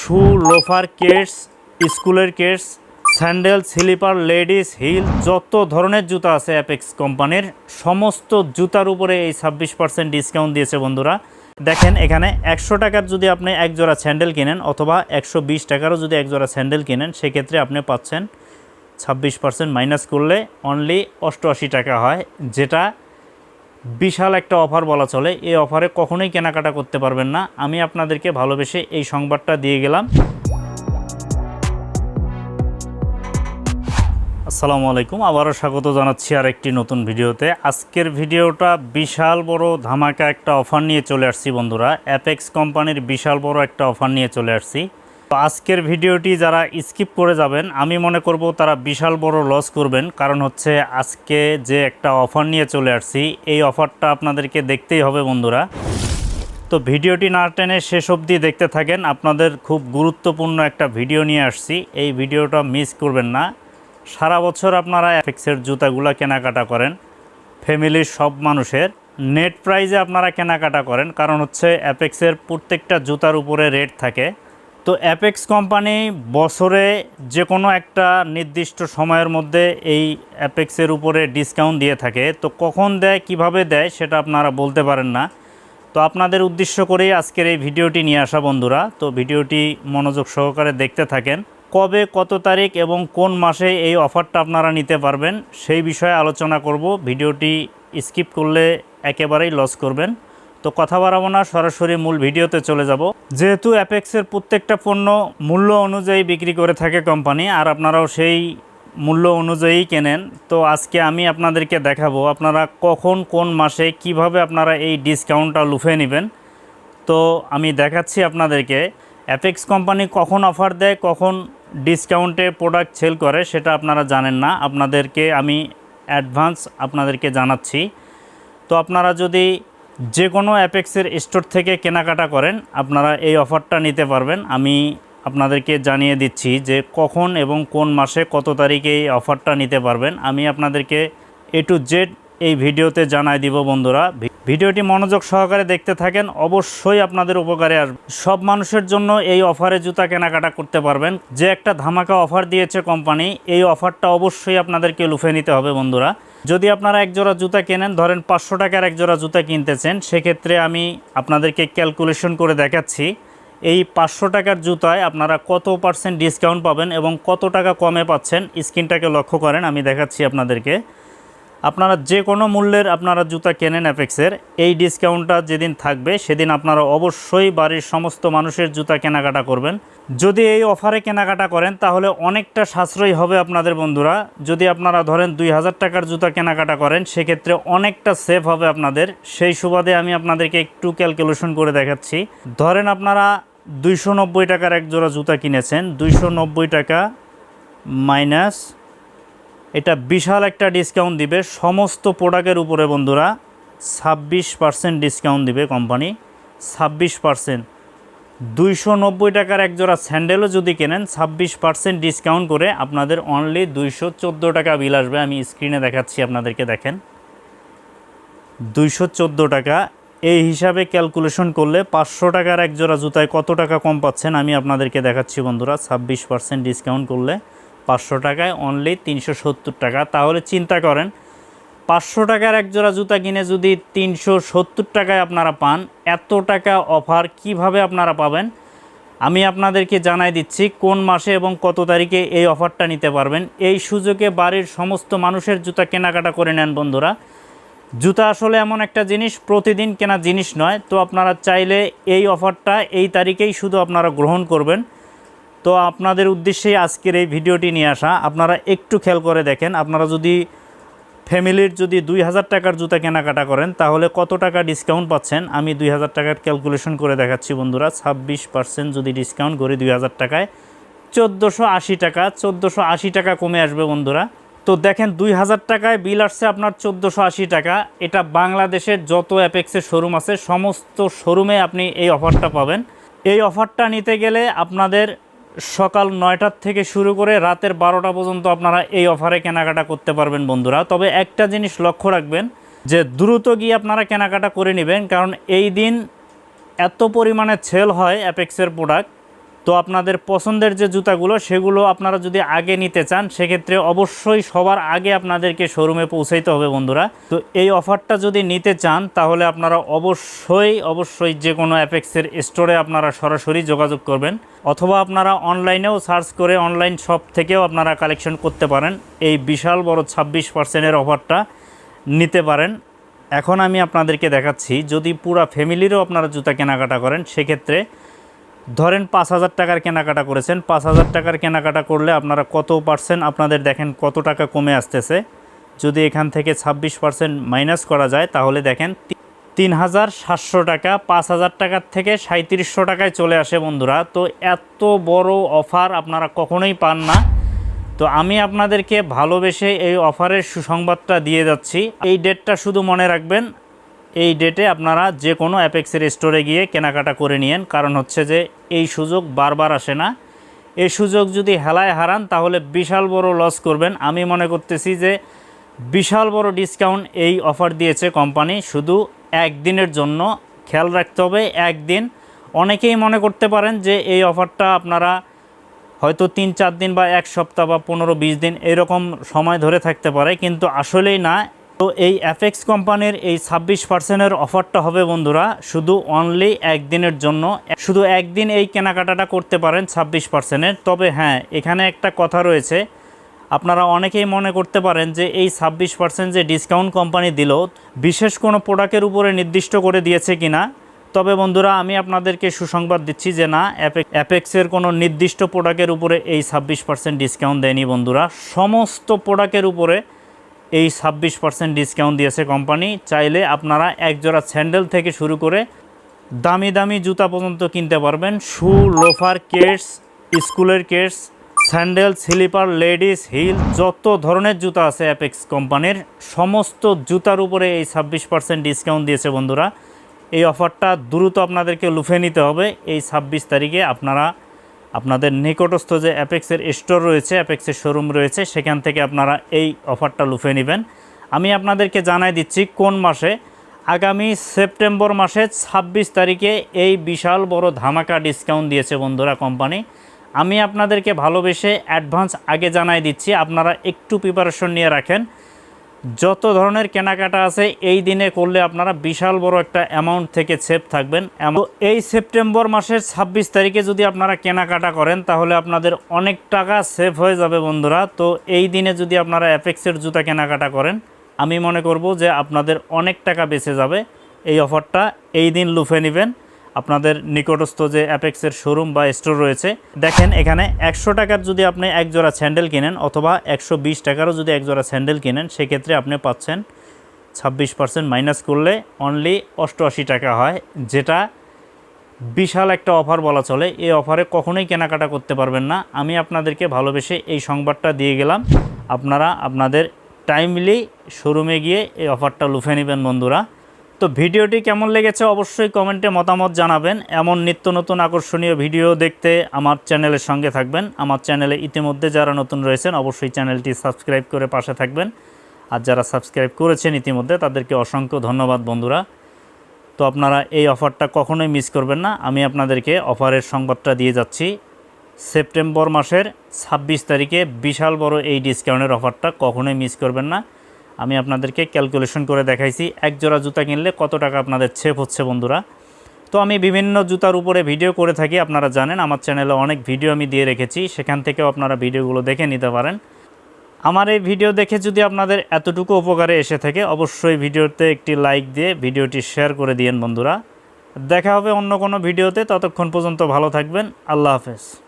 শু loafer Keats স্কুলের Keds sandal slipper ladies heel যত ধরনের জুতা আছে অ্যাপেক্স কোম্পানির সমস্ত জুতার উপরে এই ছাব্বিশ পার্সেন্ট ডিসকাউন্ট দিয়েছে বন্ধুরা। দেখেন এখানে একশো টাকার যদি আপনি এক জোড়া স্যান্ডেল কিনেন অথবা একশো বিশ টাকারও যদি এক জোড়া স্যান্ডেল কিনেন, সেক্ষেত্রে আপনি পাচ্ছেন ছাব্বিশ পার্সেন্ট মাইনাস করলে অনলি অষ্টআশি টাকা হয়, যেটা বিশাল একটা অফার বলা চলে। এই অফারে কখনোই কেনাকাটা করতে পারবেন না। আমি আপনাদেরকে ভালোবেসে এই সংবাদটা দিয়ে গেলাম। আসসালামু আলাইকুম। আবারও স্বাগত জানাচ্ছি আর একটি নতুন ভিডিওতে। আজকের ভিডিওটা বিশাল বড় ধামাকা একটা অফার নিয়ে চলে আসছি বন্ধুরা। অ্যাপেক্স কোম্পানির বিশাল বড় একটা অফার নিয়ে চলে আসছি। তো আজকের ভিডিওটি যারা স্কিপ করে যাবেন, আমি মনে করব তারা বিশাল বড় লস করবেন। কারণ হচ্ছে আজকে যে একটা অফার নিয়ে চলে আসছি, এই অফারটা আপনাদেরকে দেখতেই হবে বন্ধুরা। তো ভিডিওটি না টেনে শেষ অবধি দেখতে থাকেন। আপনাদের খুব গুরুত্বপূর্ণ একটা ভিডিও নিয়ে আসছি। এই ভিডিওটা মিস করবেন না। সারা বছর আপনারা অ্যাপেক্সের জুতাগুলো কেনাকাটা করেন। ফ্যামিলির সব মানুষের। নেট প্রাইজে আপনারা কেনাকাটা করেন। কারণ হচ্ছে অ্যাপেক্সের প্রত্যেকটা জুতার উপরে রেট থাকে। তো অ্যাপেক্স কোম্পানি বছরে যে কোনো একটা নির্দিষ্ট সময়ের মধ্যে এই অ্যাপেক্সের উপরে ডিসকাউন্ট দিয়ে থাকে। তো কখন দেয়, কীভাবে দেয়, সেটা আপনারা বলতে পারেন না। তো আপনাদের উদ্দেশ্য করেই আজকের এই ভিডিওটি নিয়ে আসা বন্ধুরা। তো ভিডিওটি মনোযোগ সহকারে দেখতে থাকেন। কবে, কত তারিখ এবং কোন মাসে এই অফারটা আপনারা নিতে পারবেন, সেই বিষয়ে আলোচনা করব। ভিডিওটি স্কিপ করলে একেবারেই লস করবেন। তো কথা বাড়াবো না, সরাসরি মূল ভিডিওতে চলে যাব। যেহেতু অ্যাপেক্সের প্রত্যেকটা পণ্য মূল্য অনুযায়ী বিক্রি করে থাকে কোম্পানি, আর আপনারাও সেই মূল্য অনুযায়ী কেনেন, তো আজকে আমি আপনাদেরকে দেখাবো আপনারা কখন, কোন মাসে কীভাবে আপনারা এই ডিসকাউন্টটা লুফে নেবেন। তো আমি দেখাচ্ছি আপনাদেরকে, অ্যাপেক্স কোম্পানি কখন অফার দেয়, কখন ডিসকাউন্টে প্রোডাক্ট সেল করে সেটা আপনারা জানেন না, আপনাদেরকে আমি অ্যাডভান্স আপনাদেরকে জানাচ্ছি। তো আপনারা যদি যে কোনো অ্যাপেক্সের স্টোর থেকে কেনাকাটা করেন, আপনারা এই অফারটা নিতে পারবেন। আমি আপনাদেরকে জানিয়ে দিচ্ছি যে কখন এবং কোন মাসে কত তারিখে এই অফারটা নিতে পারবেন। আমি আপনাদেরকে এ টু জেড এই ভিডিওতে জানাই দিব বন্ধুরা। ভিডিওটি মনোযোগ সহকারে দেখতে থাকেন, অবশ্যই আপনাদের উপকারে আসবে। সব মানুষের জন্য এই অফারে জুতা কেনাকাটা করতে পারবেন। যে একটা ধামাকা অফার দিয়েছে কোম্পানি, এই অফারটা অবশ্যই আপনাদেরকে লুফে নিতে হবে বন্ধুরা। যদি আপনারা এক জোড়া জুতা কেনেন, ধরেন পাঁচশো টাকার এক জোড়া জুতা কিনতেছেন সেক্ষেত্রে আমি আপনাদেরকে ক্যালকুলেশন করে দেখাচ্ছি। এই পাঁচশো টাকার জুতায় আপনারা কত পার্সেন্ট ডিসকাউন্ট পাবেন এবং কত টাকা কমে পাচ্ছেন, স্ক্রিনটাকে লক্ষ্য করেন, আমি দেখাচ্ছি আপনাদেরকে। আপনারা যে কোনো মূল্যের আপনারা জুতা কেনেন অ্যাপেক্সের এই ডিসকাউন্টটা যেদিন থাকবে সেদিন আপনারা অবশ্যই বাড়ির সমস্ত মানুষের জুতা কেনাকাটা করবেন। যদি এই অফারে কেনাকাটা করেন, তাহলে অনেকটা সাশ্রয়ী হবে আপনাদের বন্ধুরা। যদি আপনারা ধরেন দুই হাজার টাকার জুতা কেনাকাটা করেন, সেক্ষেত্রে অনেকটা সেফ হবে আপনাদের। সেই সুবাদে আমি আপনাদেরকে একটু ক্যালকুলেশন করে দেখাচ্ছি। ধরেন আপনারা দুইশো নব্বই টাকার এক জোড়া জুতা কিনেছেন, দুইশো নব্বই টাকা মাইনাস এটা বিশাল একটা ডিসকাউন্ট দিবে। সমস্ত প্রোডাক্টের উপরে বন্ধুরা ছাব্বিশ পার্সেন্ট ডিসকাউন্ট দিবে কোম্পানি ছাব্বিশ পার্সেন্ট দুইশো নব্বই টাকার এক জোড়া স্যান্ডেলও যদি কেনেন, ছাব্বিশ পার্সেন্ট ডিসকাউন্ট করে আপনাদের অনলি দুইশো চোদ্দ টাকা বিল আসবে। আমি স্ক্রিনে দেখাচ্ছি, আপনাদেরকে দেখেন। দুইশো চোদ্দ টাকা। এই হিসাবে ক্যালকুলেশন করলে পাঁচশো টাকার এক জোড়া জুতায় কত টাকা কম পাচ্ছেন আমি আপনাদেরকে দেখাচ্ছি বন্ধুরা। ছাব্বিশ পার্সেন্ট ডিসকাউন্ট করলে পাঁচশো টাকায় অনলি তিনশো সত্তর টাকা। তাহলে চিন্তা করেন, পাঁচশো টাকার এক জোড়া জুতা কিনে যদি তিনশো সত্তর টাকায় আপনারা পান, এত টাকা অফার কীভাবে আপনারা পাবেন? আমি আপনাদেরকে জানাই দিচ্ছি কোন মাসে এবং কত তারিখে এই অফারটা নিতে পারবেন। এই সুযোগে বাড়ির সমস্ত মানুষের জুতা কেনাকাটা করে নেন বন্ধুরা। জুতা আসলে এমন একটা জিনিস, প্রতিদিন কেনা জিনিস নয়। তো আপনারা চাইলে এই অফারটা এই তারিখেই শুধু আপনারা গ্রহণ করবেন। তো আপনাদের উদ্দেশ্যেই আজকের এই ভিডিওটি নিয়ে আসা। আপনারা একটু খেয়াল করে দেখেন, আপনারা যদি ফ্যামিলির যদি দুই হাজার টাকার জুতা কেনাকাটা করেন, তাহলে কত টাকা ডিসকাউন্ট পাচ্ছেন? আমি দুই হাজার টাকার ক্যালকুলেশন করে দেখাচ্ছি বন্ধুরা, ছাব্বিশ পার্সেন্ট যদি ডিসকাউন্ট করি দুই হাজার টাকায়, চোদ্দোশো আশি টাকা, চোদ্দোশো আশি টাকা কমে আসবে বন্ধুরা। তো দেখেন দুই হাজার টাকায় বিল আসছে আপনার চোদ্দোশো আশি টাকা। এটা বাংলাদেশের যত অ্যাপেক্সের শোরুম আছে, সমস্ত শোরুমে আপনি এই অফারটা পাবেন। এই অফারটা নিতে গেলে আপনাদের সকাল নয়টার থেকে শুরু করে রাতের বারোটা পর্যন্ত আপনারা এই অফারে কেনাকাটা করতে পারবেন বন্ধুরা। তবে একটা জিনিস লক্ষ্য রাখবেন, যে দ্রুত গিয়ে আপনারা কেনাকাটা করে নেবেন, কারণ এই দিন এত পরিমাণে সেল হয় অ্যাপেক্সের প্রোডাক্ট তো আপনাদের পছন্দের যে জুতাগুলো, সেগুলো আপনারা যদি আগে নিতে চান, সেক্ষেত্রে অবশ্যই সবার আগে আপনাদেরকে শোরুমে পৌঁছাইতে হবে বন্ধুরা। তো এই অফারটা যদি নিতে চান, তাহলে আপনারা অবশ্যই অবশ্যই যে কোনো অ্যাপেক্সের স্টোরে আপনারা সরাসরি যোগাযোগ করবেন, অথবা আপনারা অনলাইনেও সার্চ করে অনলাইন শপ থেকেও আপনারা কালেকশন করতে পারেন। এই বিশাল বড় ছাব্বিশ পার্সেন্টের অফারটা নিতে পারেন। এখন আমি আপনাদেরকে দেখাচ্ছি, যদি পুরা ফ্যামিলিরও আপনারা জুতা কেনাকাটা করেন, সেক্ষেত্রে ধরেন পাঁচ হাজার টাকার কেনাকাটা করেছেন, পাঁচ হাজার টাকার কেনাকাটা করলে আপনারা কত পার্সেন্ট, আপনাদের দেখেন কত টাকা কমে আসতেছে। যদি এখান থেকে ছাব্বিশ পার্সেন্ট মাইনাস করা যায়, তাহলে দেখেন তিন হাজার সাতশো টাকা, পাঁচ হাজার টাকার থেকে সাঁত্রিশশো টাকায় চলে আসে বন্ধুরা। তো এত বড় অফার আপনারা কখনোই পান না। তো আমি আপনাদেরকে ভালোবেসে এই অফারের সুসংবাদটা দিয়ে যাচ্ছি। এই ডেটটা শুধু মনে রাখবেন এই ডেটে আপনারা যে কোনো অ্যাপেক্সের স্টোরে গিয়ে কেনাকাটা করে নিয়েন। কারণ হচ্ছে যে, এই সুযোগ বারবার আসে না। এই সুযোগ যদি হেলায় হারান, তাহলে বিশাল বড় লস করবেন। আমি মনে করতেছি যে, বিশাল বড় ডিসকাউন্ট এই অফার দিয়েছে কোম্পানি শুধু একদিনের জন্য খেয়াল রাখতে হবে, একদিন। অনেকেই মনে করতে পারেন যে, এই অফারটা আপনারা হয়তো তিন, চার দিন বা এক সপ্তাহ বা পনেরো, বিশ দিন এরকম সময় ধরে থাকতে পারে। কিন্তু আসলেই না তো এই অ্যাফেক্স কোম্পানির এই ছাব্বিশ পার্সেন্টের অফারটা হবে বন্ধুরা, শুধু অনলি একদিনের জন্য। শুধু একদিন এই কেনাকাটাটা করতে পারেন ছাব্বিশ পার্সেন্টের তবে হ্যাঁ এখানে একটা কথা রয়েছে, আপনারা অনেকেই মনে করতে পারেন যে এই ছাব্বিশ পার্সেন্ট যে ডিসকাউন্ট কোম্পানি দিল, বিশেষ কোনো প্রোডাক্টের উপরে নির্দিষ্ট করে দিয়েছে কিনা। তবে বন্ধুরা, আমি আপনাদেরকে সুসংবাদ দিচ্ছি যে না অ্যাপেক অ্যাপেক্সের কোনো নির্দিষ্ট প্রোডাক্টের উপরে এই ছাব্বিশ পার্সেন্ট ডিসকাউন্ট দেয়নি বন্ধুরা। সমস্ত প্রোডাক্টের উপরে এই ছাব্বিশ পার্সেন্ট ডিসকাউন্ট দিয়েছে কোম্পানি চাইলে আপনারা একজোড়া স্যান্ডেল থেকে শুরু করে দামি দামি জুতা পর্যন্ত কিনতে পারবেন। শু লোফার কেটস স্কুলের Keds sandal slipper ladies heel যত ধরনের জুতা আছে অ্যাপেক্স কোম্পানির সমস্ত জুতার উপরে এই ছাব্বিশ পার্সেন্ট ডিসকাউন্ট দিয়েছে বন্ধুরা। এই অফারটা দ্রুত আপনাদেরকে লুফে নিতে হবে। এই ছাব্বিশ তারিখে আপনারা আপনাদের নিকটস্থ যে অ্যাপেক্সের স্টোর রয়েছে, অ্যাপেক্সের শোরুম রয়েছে, সেখান থেকে আপনারা এই অফারটা লুফে নেবেন। আমি আপনাদেরকে জানাই দিচ্ছি কোন মাসে? আগামী সেপ্টেম্বর মাসে ছাব্বিশ তারিখে এই বিশাল বড় ধামাকা ডিসকাউন্ট দিয়েছে বন্ধুরা কোম্পানি। আমি আপনাদেরকে ভালোবেসে অ্যাডভান্স আগে জানাই দিচ্ছি, আপনারা একটু প্রিপারেশন নিয়ে রাখেন। যত ধরনের কেনাকাটা আছে, এই দিনে করলে আপনারা বিশাল বড় একটা অ্যামাউন্ট থেকে সেভ থাকবেন। এই সেপ্টেম্বর মাসের ছাব্বিশ তারিখে যদি আপনারা কেনাকাটা করেন, তাহলে আপনাদের অনেক টাকা সেভ হয়ে যাবে বন্ধুরা। তো এই দিনে যদি আপনারা অ্যাপেক্সের জুতা কেনাকাটা করেন, আমি মনে করব যে আপনাদের অনেক টাকা বেঁচে যাবে। এই অফারটা এই দিন লুফে নেবেন। আপনাদের নিকটস্থ যে অ্যাপেক্সের শোরুম বা স্টোর রয়েছে, দেখেন এখানে একশো টাকার যদি আপনি এক জোড়া স্যান্ডেল কিনেন অথবা একশো বিশ টাকারও যদি এক জোড়া স্যান্ডেল কিনেন, সেক্ষেত্রে আপনি পাচ্ছেন ছাব্বিশ পার্সেন্ট মাইনাস করলে অনলি অষ্টআশি টাকা হয়, যেটা বিশাল একটা অফার বলা চলে। এই অফারে কখনোই কেনাকাটা করতে পারবেন না। আমি আপনাদেরকে ভালোবেসে এই সংবাদটা দিয়ে গেলাম। আপনারা আপনাদের টাইমলি শোরুমে গিয়ে এই অফারটা লুফে নেবেন বন্ধুরা। তো ভিডিওটি কেমন লেগেছে অবশ্যই কমেন্টে মতামত জানাবেন। এমন নিত্য নতুন আকর্ষণীয় ভিডিও দেখতে আমার চ্যানেলের সঙ্গে থাকবেন। আমার চ্যানেলে ইতিমধ্যে যারা নতুন রয়েছেন, অবশ্যই চ্যানেলটি সাবস্ক্রাইব করে পাশে থাকবেন। আর যারা সাবস্ক্রাইব করেছেন ইতিমধ্যে, তাদেরকে অসংখ্য ধন্যবাদ বন্ধুরা। তো আপনারা এই অফারটা কখনোই মিস করবেন না। আমি আপনাদেরকে অফারের সংবাদটা দিয়ে যাচ্ছি। সেপ্টেম্বর মাসের ছাব্বিশ তারিখে বিশাল বড় এই ডিসকাউন্টের অফারটা কখনোই মিস করবেন না। আমি আপনাদেরকে ক্যালকুলেশন করে দেখাইছি। এক জোড়া জুতা কিনলে কত টাকা আপনাদের ছেপ হচ্ছে বন্ধুরা? তো আমি বিভিন্ন জুতার উপরে ভিডিও করে থাকি, আপনারা জানেন, আমার চ্যানেলে অনেক ভিডিও আমি দিয়ে রেখেছি, সেখান থেকেও আপনারা ভিডিওগুলো দেখে নিতে পারেন। আমার এই ভিডিও দেখে যদি আপনাদের এতটুকু উপকারে এসে থাকে, অবশ্যই ভিডিওতে একটি লাইক দিয়ে ভিডিওটি শেয়ার করে দিয়েন বন্ধুরা। দেখা হবে অন্য কোনো ভিডিওতে ততক্ষণ পর্যন্ত ভালো থাকবেন, আল্লাহ হাফেজ।